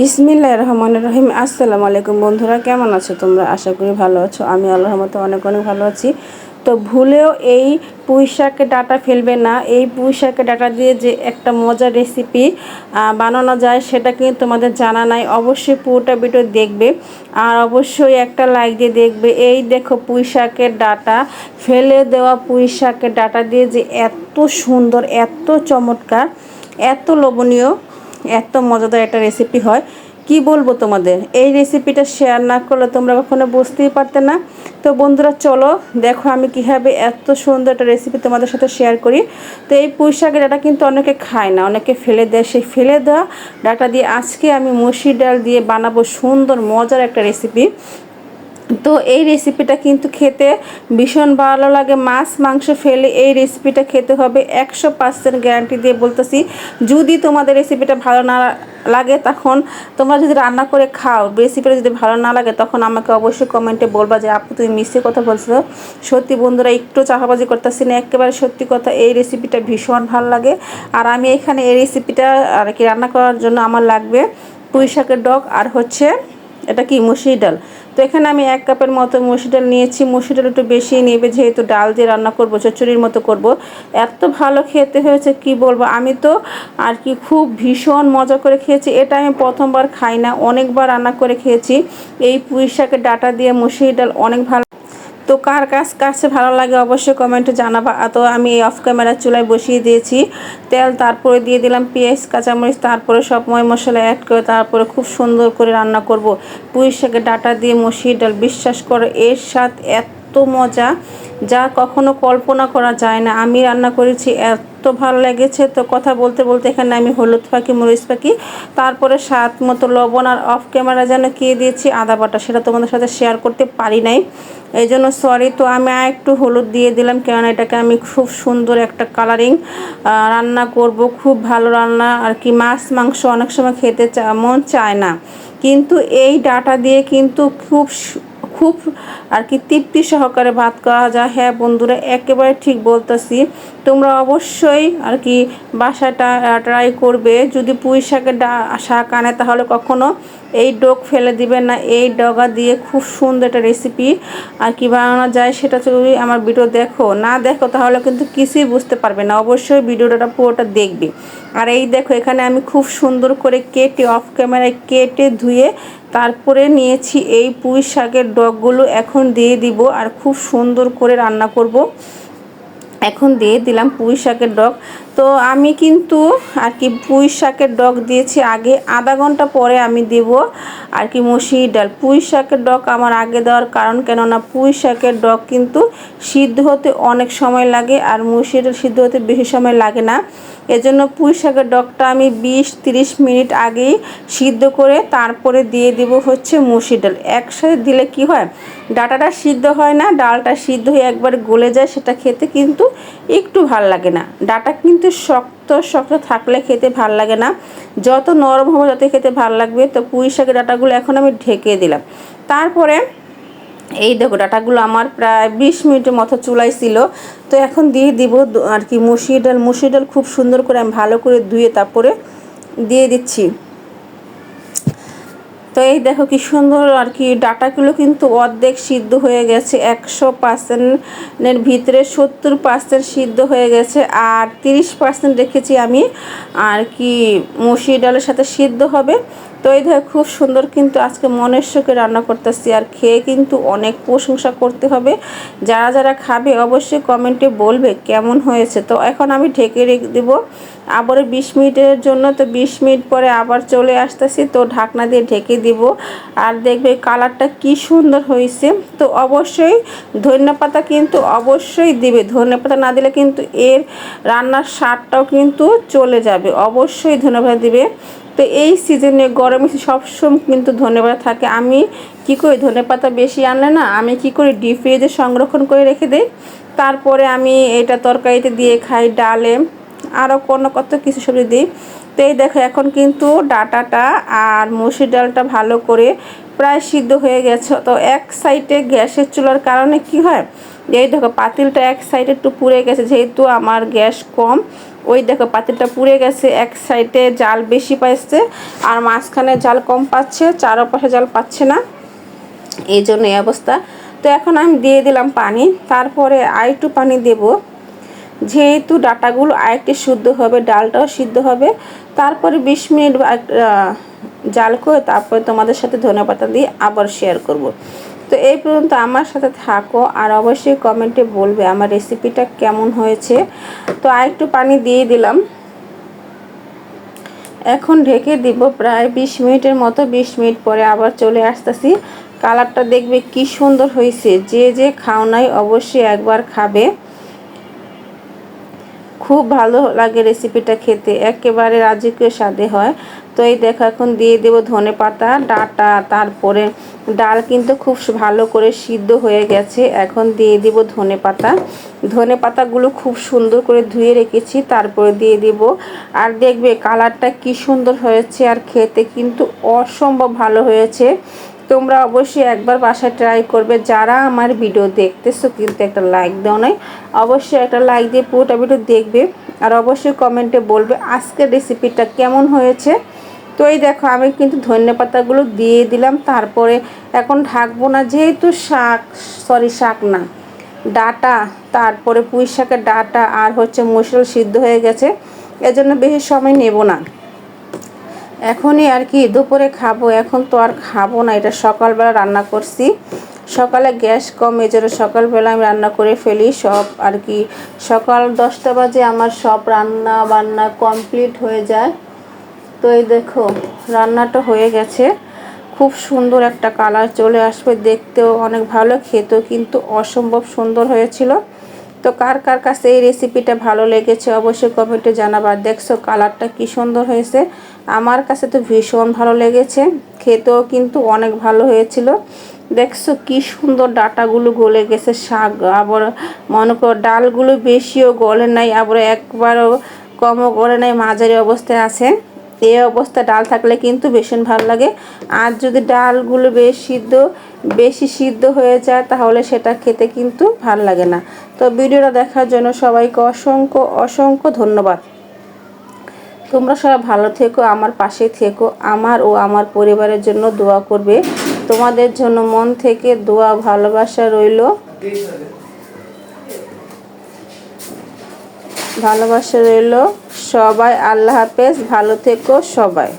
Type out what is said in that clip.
বিসমিল্লাহ রহমান রহিম। আসসালামু আলাইকুম বন্ধুরা, কেমন আছো তোমরা? আশা করি ভালো আছো। আমি আল্লাহর মতো অনেক অনেক ভালো আছি। তো ভুলেও এই পুঁই শাকের ডাটা ফেলবে না। এই পুঁই শাকের ডাটা দিয়ে যে একটা মজার রেসিপি বানানো যায়, সেটা কিন্তু তোমাদের জানা নাই। অবশ্যই পুরোটা ভিডিও দেখবে। আর অবশ্যই একটা লাইক দিয়ে দেখবে। এই দেখো পুঁই শাকের ডাটা, ফেলে দেওয়া পুঁই শাকের ডাটা দিয়ে যে এত সুন্দর, এত চমৎকার, এত লোভনীয়। এত মজাদার একটা রেসিপি হয়। কি বলব তোমাদের? এই রেসিপিটা শেয়ার না করলে তোমরা কখনো বুঝতেই পারতে না। তো বন্ধুরা, চলো দেখো আমি কীভাবে এত সুন্দর একটা রেসিপি তোমাদের সাথে শেয়ার করি। তো এই পুঁই শাকের ডাটা কিন্তু অনেকে খায় না, অনেকে ফেলে দেয়। সেই ফেলে দেওয়া ডাটা দিয়ে আজকে আমি মুসির ডাল দিয়ে বানাবো সুন্দর, মজার একটা রেসিপি তো এই রেসিপিটা কিন্তু খেতে ভীষণ ভালো লাগে। মাছ, মাংস ফেলে এই রেসিপিটা খেতে হবে। একশো পার্সেন্ট গ্যারান্টি দিয়ে বলতেছি, যদি তোমাদের রেসিপিটা ভালো না লাগে তখন তোমরা যদি রান্না করে খাও রেসিপিটা যদি ভালো না লাগে তখন আমাকে অবশ্যই কমেন্টে বলবা যে আপু তুমি মিশে কথা বলছো। সত্যি বন্ধুরা, একটু চাহাবাজি করতেছি না, একেবারে সত্যি কথা, এই রেসিপিটা ভীষণ ভালো লাগে। আর আমি এখানে এই রেসিপিটা আর কি রান্না করার জন্য আমার লাগবে পুঁই শাকের ডগ আর হচ্ছে, এটা কি মুসুরি ডাল। তো এখানে আমি এক কাপের মতো মুসুর ডাল নিয়েছি। মসুর ডাল একটু বেশি নেবে, যেহেতু ডাল দিয়ে রান্না করব, চচ্চড়ির মতো করব। এত ভালো খেতে হয়েছে, কি বলব? আমি তো আর কি খুব ভীষণ মজা করে খেয়েছি। এটা আমি প্রথমবার খাই না, অনেকবার রান্না করে খেয়েছি। এই পুঁই শাকের ডাটা দিয়ে মসুর ডাল অনেক ভালো তো কার কাজ কাছে ভালো লাগে অবশ্যই কমেন্টে জানাবা। তো আমি এই অফ ক্যামেরা চুলায় বসিয়ে দিয়েছি। তেল তারপরে দিয়ে দিলাম পেঁয়াজ, কাঁচামরিচ, তারপরে সব ময় মশলা অ্যাড করে তারপরে খুব সুন্দর করে রান্না করব। পুঁই শাকের ডাটা দিয়ে মশিয়ে ডাল, বিশ্বাস করে, এর স্বাদ এত মজা যা কখনো কল্পনা করা যায় না। আমি রান্না করেছি, এত ভালো লেগেছে। তো কথা বলতে বলতে এখানে আমি হলুদ পাখি, মরিচ পাখি, তারপরে স্বাদ মতো লবণ আর অফ ক্যামেরা যেন কে দিয়েছি, আদা বাটা, সেটা তোমাদের সাথে শেয়ার করতে পারি নাই। এই জন্য সরি তো আমি আর একটু হলুদ দিয়ে দিলাম, কেননা এটাকে আমি খুব সুন্দর একটা কালারিং রান্না করব। খুব ভালো রান্না, আর কি মাছ, মাংস অনেক সময় খেতে মন চায় না। কিন্তু এই ডাটা দিয়ে কিন্তু খুব খুব আর কি তৃপ্তি সহকারে ভাত খাওয়া যায়। হ্যাঁ বন্ধুরা একেবারে ঠিক বলতেছি। তোমরা অবশ্যই আর কি বাসাটা ট্রাই করবে। যদি পুঁই শাকের শাক আনে, তাহলে কখনো এই ডোক ফেলে দিবেন না। এই ডগা দিয়ে খুব সুন্দর একটা রেসিপি আর কি বানানো যায় সেটা যদি আমার ভিডিও দেখো। না দেখো তাহলে কিন্তু কিছুই বুঝতে পারবে না। অবশ্যই ভিডিওটা পুরোটা দেখবে। আর এই দেখো, এখানে আমি খুব সুন্দর করে কেটে অফ ক্যামেরায় কেটে ধুয়ে তারপরে নিয়েছি এই পুঁই শাকের ডগগুলো। এখন দিয়ে দিব আর খুব সুন্দর করে রান্না করব। এখন দিয়ে দিলাম পুঁই শাকের ডগ। তো আমি কিন্তু আর কি পুঁই শাকের ডগ দিয়েছি আগে, আধা ঘণ্টা পরে আমি দেব আর কি মুসি ডাল। পুঁই শাকের ডগ আমার আগে দেওয়ার কারণ কেননা পুঁই শাকের ডগ কিন্তু সিদ্ধ হতে অনেক সময় লাগে আর মুসি ডাল সিদ্ধ হতে বেশি সময় লাগে না। এজন্য পুঁই শাকের ডগটা আমি বিশ তিরিশ মিনিট আগেই সিদ্ধ করে তারপরে দিয়ে দেব হচ্ছে মুসি ডাল। একসাথে দিলে কি হয়? ডাটাটা সিদ্ধ হয় না, ডালটা সিদ্ধ হয়ে একবার গলে যায় সেটা খেতে কিন্তু একটু ভালো লাগে না। ডাটা কিন্তু শক্ত শক্ত থাকলে খেতে ভালো লাগে না। যত নরম হবে তত খেতে ভালো লাগবে, তো পুঁই শাকের ডাটাগুলো এখন আমি ঢেকে দিলাম। তারপরে এই দেখো, ডাটাগুলো আমার প্রায় বিশ মিনিটের মতো চুলাই ছিল। তো এখন দিয়ে দিব আর কি মুসির ডাল। মুসির ডাল খুব সুন্দর করে আমি ভালো করে ধুয়ে তারপরে দিয়ে দিচ্ছি। তো এই দেখো কি সুন্দর আর কি, ডাটাগুলো কিন্তু অর্ধেক সিদ্ধ হয়ে গেছে, একশো পার্সেন্টের ভিতরে সত্তর পার্সেন্ট সিদ্ধ হয়ে গেছে আর তিরিশ পার্সেন্ট রেখেছি আমি আর কি, মুসির ডালের সাথে সিদ্ধ হবে। তো এই ধর খুব সুন্দর কিন্তু আজকে মনের শোকে রান্না করতেছি আর খেয়ে কিন্তু অনেক প্রশংসা করতে হবে। যারা যারা খাবে অবশ্যই কমেন্টে বলবে কেমন হয়েছে। তো এখন আমি ঢেকে রেখে, দেবো। আবার বিশ মিনিটের জন্য, তো বিশ মিনিট পরে আবার চলে আসতেছি, তো ঢাকনা দিয়ে ঢেকে দিব। আর দেখবে কালারটা কি সুন্দর হয়েছে। তো অবশ্যই ধনিয়া পাতা কিন্তু অবশ্যই দিবে। ধনিয়া পাতা না দিলে কিন্তু এর রান্নার স্বাদটাও কিন্তু চলে যাবে। অবশ্যই ধন্যবাদ দিবে। তো এই সিজনে গরমে সবসময় কিন্তু ধনেপাতা থাকে। আমি কি করি? ধনে পাতা বেশি আনলে না, আমি কি করি? ডিপ ফ্রিজে সংরক্ষণ করে রেখে দিই। তারপরে আমি এটা তরকারিতে দিয়ে খাই, ডালে। আরও কোনো কত কিছু সবজি দিই। তো এই দেখো, এখন কিন্তু ডাটাটা আর মুসুর ডালটা ভালো করে প্রায় সিদ্ধ হয়ে গেছে। তো এক সাইডে গ্যাসের চুলার কারণে কি হয়? এই দেখো, পাতিলটা এক সাইডে একটু পুড়ে গেছে। যেহেতু আমার গ্যাস কম ওই দেখো, পাতিলটা পুড়ে গেছে, এক সাইডে জাল বেশি পাইছে, আর মাঝখানে জাল কম পাচ্ছে, চারপাশে জাল পাচ্ছে না। এই জন্য এই অবস্থা। তো এখন আমি দিয়ে দিলাম পানি, তারপরে আর একটু পানি দেব। যেহেতু ডাটাগুলো আরেকটু শুদ্ধ হবে, ডালটাও সিদ্ধ হবে, তারপরে বিশ মিনিট জাল করে তারপরে তোমাদের সাথে ধনেপাতা দিয়ে আবার শেয়ার করব। তো এই পর্যন্ত আমার সাথে থাকো আর অবশ্যই কমেন্টে বলবে আমার রেসিপিটা কেমন হয়েছে। তো আর একটু পানি দিয়ে দিলাম। এখন ঢেকে দিব প্রায় বিশ মিনিটের মতো, বিশ মিনিট পরে আবার চলে আসতেছি। কালারটা দেখবে কি সুন্দর হয়েছে। যে যে খাও নাই অবশ্যই একবার খাবে। খুব ভালো লাগে রেসিপিটা খেতে, একেবারে রাজকীয় স্বাদে হয়। তো এই দেখো, এখন দিয়ে দেবো ধনে পাতা ডাটা, তারপরে ডাল কিন্তু খুব ভালো করে সিদ্ধ হয়ে গেছে। এখন দিয়ে দিব ধনে পাতা। ধনে পাতাগুলো খুব সুন্দর করে ধুয়ে রেখেছি, তারপরে দিয়ে দিব। আর দেখবে কালারটা কি সুন্দর হয়েছে আর খেতে কিন্তু অসম্ভব ভালো হয়েছে। তোমরা অবশ্যই একবার বাসায় ট্রাই করবে। যারা আমার ভিডিও দেখতেছো কিন্তু একটা লাইক দাও নয় অবশ্যই একটা লাইক দিয়ে পুরোটা ভিডিও দেখবে। আর অবশ্যই কমেন্টে বলবে আজকের রেসিপিটা কেমন হয়েছে। তো এই দেখো, আমি কিন্তু ধনে পাতাগুলো দিয়ে দিলাম, তারপরে এখন ঢাকবো না, যেহেতু শাক সরি শাক না, ডাটা, তারপরে পুঁই শাকের ডাটা আর হচ্ছে মুসল সিদ্ধ হয়ে গেছে, এজন্য বেশি সময় নেব না। এখনই আর কি দুপুরে খাব, এখন তো আর খাব না, এটা সকালবেলা রান্না করছি। সকালে গ্যাস কম, এই জন্য সকালবেলা আমি রান্না করে ফেলি, সব আর কি। সকাল দশটা বাজে আমার সব রান্না বান্না কমপ্লিট হয়ে যায়। তো এই দেখো, রান্নাটা হয়ে গেছে। খুব সুন্দর একটা কালার চলে আসবে দেখতেও, অনেক ভালো, খেতেও কিন্তু অসম্ভব সুন্দর হয়েছিল। তো কার কার কাছে এই রেসিপিটা ভালো লেগেছে অবশ্যই কমেন্টে জানাবার দেখছ কালারটা কি সুন্দর হয়েছে। আমার কাছে তো ভীষণ ভালো লেগেছে, খেতেও কিন্তু অনেক ভালো হয়েছিল। দেখছ কি সুন্দর ডাটাগুলো গলে গেছে, শাক, আবার মনে করো ডালগুলো বেশিও গলে নাই, আবার একবারও কমও গলে নাই, মাঝারি অবস্থায় আছে। এই অবস্থা, ডাল থাকলে কিন্তু ভীষণ ভালো লাগে। আর যদি ডালগুলো বেশ সিদ্ধ, বেশি সিদ্ধ হয়ে যায়, তাহলে সেটা খেতে কিন্তু ভালো লাগে না। তো ভিডিওটা দেখার জন্য সবাইকে অসংখ্য অসংখ্য ধন্যবাদ। তোমরা সবাই ভালো থেকো, আমার পাশে থেকো, আমার ও আমার পরিবারের জন্য দোয়া করবে। তোমাদের জন্য মন থেকে দোয়া, ভালোবাসা রইল। ভালোবাসা রইল সবাই। আল্লাহ হাফেজ ভালো থেকো সবাই।